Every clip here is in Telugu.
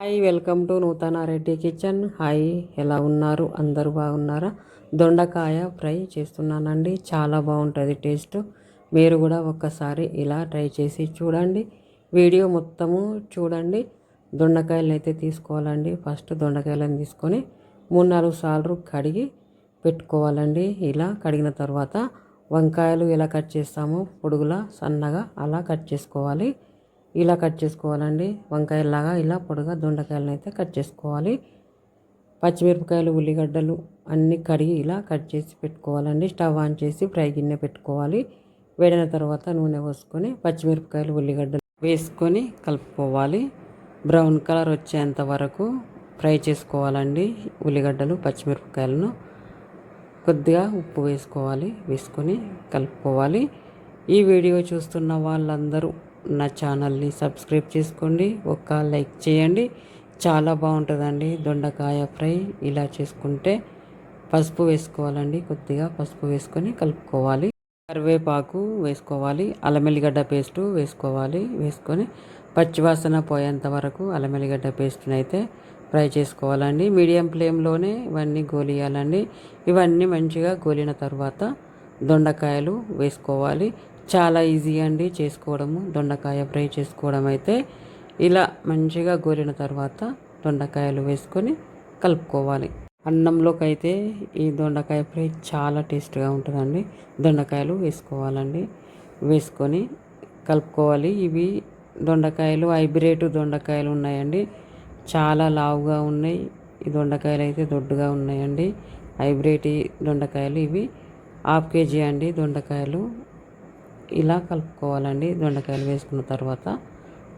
హాయ్ వెల్కమ్ టు నూతన రెడ్డి కిచెన్. హాయ్ ఎలా ఉన్నారు? అందరూ బాగున్నారా? దొండకాయ ఫ్రై చేస్తున్నానండి. చాలా బాగుంటుంది టేస్ట్. మీరు కూడా ఒక్కసారి ఇలా ట్రై చేసి చూడండి. వీడియో మొత్తము చూడండి. దొండకాయలను అయితే తీసుకోవాలండి. ఫస్ట్ దొండకాయలను తీసుకొని మూడు నాలుగు సార్లు కడిగి పెట్టుకోవాలండి. ఇలా కడిగిన తర్వాత వంకాయలు ఎలా కట్ చేస్తామో పొడుగులా సన్నగా అలా కట్ చేసుకోవాలి. ఇలా కట్ చేసుకోవాలండి. వంకాయలాగా ఇలా పొడగా దొండకాయలను అయితే కట్ చేసుకోవాలి. పచ్చిమిరపకాయలు ఉల్లిగడ్డలు అన్నీ కడిగి ఇలా కట్ చేసి పెట్టుకోవాలండి. స్టవ్ ఆన్ చేసి ఫ్రై గిన్నె పెట్టుకోవాలి. వేడిన తర్వాత నూనె పోసుకొని పచ్చిమిరపకాయలు ఉల్లిగడ్డలు వేసుకొని కలుపుకోవాలి. బ్రౌన్ కలర్ వచ్చేంత వరకు ఫ్రై చేసుకోవాలండి ఉల్లిగడ్డలు పచ్చిమిరపకాయలను. కొద్దిగా ఉప్పు వేసుకోవాలి వేసుకొని కలుపుకోవాలి. ఈ వీడియో చూస్తున్న వాళ్ళందరూ నా ఛానల్ని సబ్స్క్రైబ్ చేసుకోండి ఒక లైక్ చేయండి. చాలా బాగుంటుందండి దొండకాయ ఫ్రై. ఇలా చేసుకుంటే పసుపు వేసుకోవాలండి కొద్దిగా పసుపు వేసుకొని కలుపుకోవాలి. కరివేపాకు వేసుకోవాలి అల్లమెల్లిగడ్డ పేస్టు వేసుకోవాలి వేసుకొని పచ్చివాసన పోయేంత వరకు అల్లమెల్లిగడ్డ పేస్ట్ని అయితే ఫ్రై చేసుకోవాలండి. మీడియం ఫ్లేమ్లోనే ఇవన్నీ గోలియాలండి. ఇవన్నీ మంచిగా గోలిన తర్వాత దొండకాయలు వేసుకోవాలి. చాలా ఈజీ అండి చేసుకోవడము. దొండకాయ ఫ్రై చేసుకోవడం అయితే ఇలా మంచిగా గోరిన తర్వాత దొండకాయలు వేసుకొని కలుపుకోవాలి. అన్నంలోకి అయితే ఈ దొండకాయ ఫ్రై చాలా టేస్ట్గా ఉంటుందండి. దొండకాయలు వేసుకోవాలండి. వేసుకొని కలుపుకోవాలి. ఇవి దొండకాయలు హైబ్రిడ్ దొండకాయలు ఉన్నాయండి. చాలా లావుగా ఉన్నాయి. ఈ దొండకాయలు అయితే దొడ్డుగా ఉన్నాయండి. హైబ్రిడ్ దొండకాయలు ఇవి. హాఫ్ కేజీ అండి దొండకాయలు. ఇలా కలుపుకోవాలండి. దొండకాయలు వేసుకున్న తర్వాత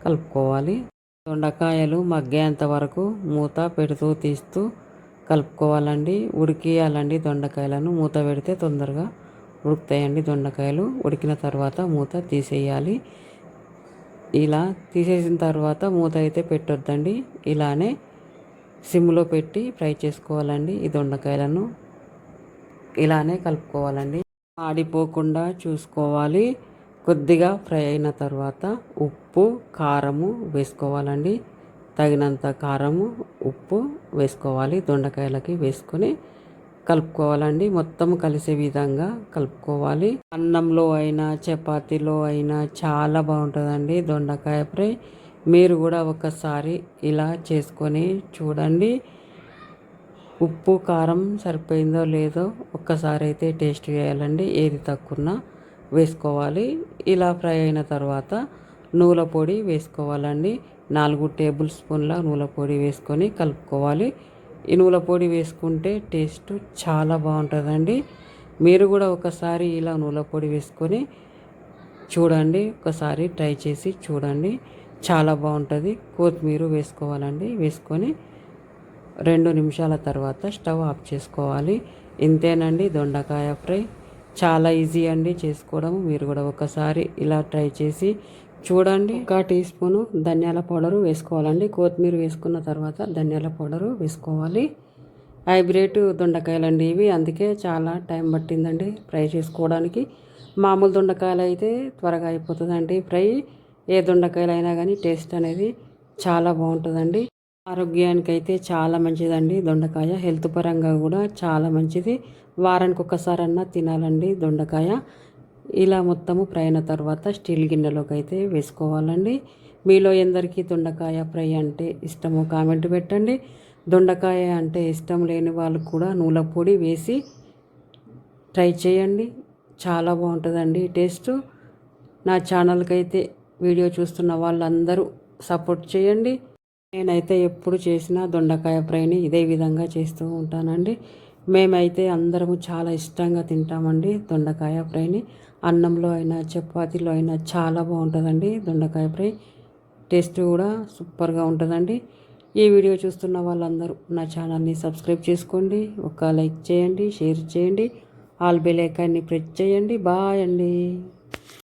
కలుపుకోవాలి. దొండకాయలు మగ్గేంత వరకు మూత పెడుతూ తీస్తూ కలుపుకోవాలండి. ఉడికియాలండి దొండకాయలను. మూత పెడితే తొందరగా ఉడుకుతాయండి దొండకాయలు. ఉడికిన తర్వాత మూత తీసేయాలి. ఇలా తీసేసిన తర్వాత మూత అయితే పెట్టొద్దండి. ఇలానే సిమ్లో పెట్టి ఫ్రై చేసుకోవాలండి ఈ దొండకాయలను. ఇలానే కలుపుకోవాలండి. ఆడిపోకుండా చూసుకోవాలి. కొద్దిగా ఫ్రై అయిన తర్వాత ఉప్పు కారము వేసుకోవాలండి. తగినంత కారము ఉప్పు వేసుకోవాలి. దొండకాయలకి వేసుకొని కలుపుకోవాలండి. మొత్తం కలిసే విధంగా కలుపుకోవాలి. అన్నంలో అయినా చపాతీలో అయినా చాలా బాగుంటుందండి దొండకాయ ఫ్రై. మీరు కూడా ఒకసారి ఇలా చేసుకొని చూడండి. ఉప్పు కారం సరిపోయిందో లేదో ఒక్కసారి అయితే టేస్ట్ చేయాలండి. ఏది తక్కువ వేసుకోవాలి. ఇలా ఫ్రై అయిన తర్వాత నూల పొడి వేసుకోవాలండి. నాలుగు టేబుల్ స్పూన్ల నూల పొడి వేసుకొని కలుపుకోవాలి. ఈ నూల పొడి వేసుకుంటే టేస్ట్ చాలా బాగుంటుందండి. మీరు కూడా ఒకసారి ఇలా నూల పొడి వేసుకొని చూడండి. ఒకసారి ట్రై చేసి చూడండి. చాలా బాగుంటుంది. కొత్తిమీర వేసుకోవాలండి. వేసుకొని రెండు నిమిషాల తర్వాత స్టవ్ ఆఫ్ చేసుకోవాలి. ఇంతేనండి దొండకాయ ఫ్రై. చాలా ఈజీ అండి చేసుకోవడం. మీరు కూడా ఒకసారి ఇలా ట్రై చేసి చూడండి. ఒక టీ స్పూను ధనియాల పౌడరు వేసుకోవాలండి. కొత్తిమీర వేసుకున్న తర్వాత ధనియాల పౌడరు వేసుకోవాలి. హైబ్రిడ్ దొండకాయలు ఇవి. అందుకే చాలా టైం పట్టిందండి ఫ్రై చేసుకోవడానికి. మామూలు దొండకాయలు అయితే త్వరగా అయిపోతుందండి ఫ్రై. ఏ దొండకాయలు అయినా కానీ టేస్ట్ అనేది చాలా బాగుంటుందండి. ఆరోగ్యానికి అయితే చాలా మంచిదండి. దొండకాయ హెల్త్ పరంగా కూడా చాలా మంచిది. వారానికి ఒకసారి అన్నా తినాలండి దొండకాయ. ఇలా మొత్తము ప్రయాణ తర్వాత స్టీల్ గిన్నెలోకి అయితే వేసుకోవాలండి. మీలో ఎందరికీ దొండకాయ ఫ్రై అంటే ఇష్టమో కామెంట్ పెట్టండి. దొండకాయ అంటే ఇష్టం లేని వాళ్ళు కూడా నూనె పొడి వేసి ట్రై చేయండి. చాలా బాగుంటుందండి టేస్ట్. నా ఛానల్కి అయితే వీడియో చూస్తున్న వాళ్ళందరూ సపోర్ట్ చేయండి. నేనైతే ఎప్పుడు చేసినా దొండకాయ ఫ్రైని ఇదే విధంగా చేస్తూ ఉంటానండి. మేమైతే అందరము చాలా ఇష్టంగా తింటామండి దొండకాయ ఫ్రైని. అన్నంలో అయినా చపాతీలో అయినా చాలా బాగుంటుందండి దొండకాయ ఫ్రై. టేస్ట్ కూడా సూపర్గా ఉంటుందండి. ఈ వీడియో చూస్తున్న వాళ్ళందరూ నా ఛానల్ని సబ్స్క్రైబ్ చేసుకోండి ఒక లైక్ చేయండి షేర్ చేయండి. ఆల్ బెల్ ఐకాన్ని ప్రెస్ చేయండి. బాయ్ అండి.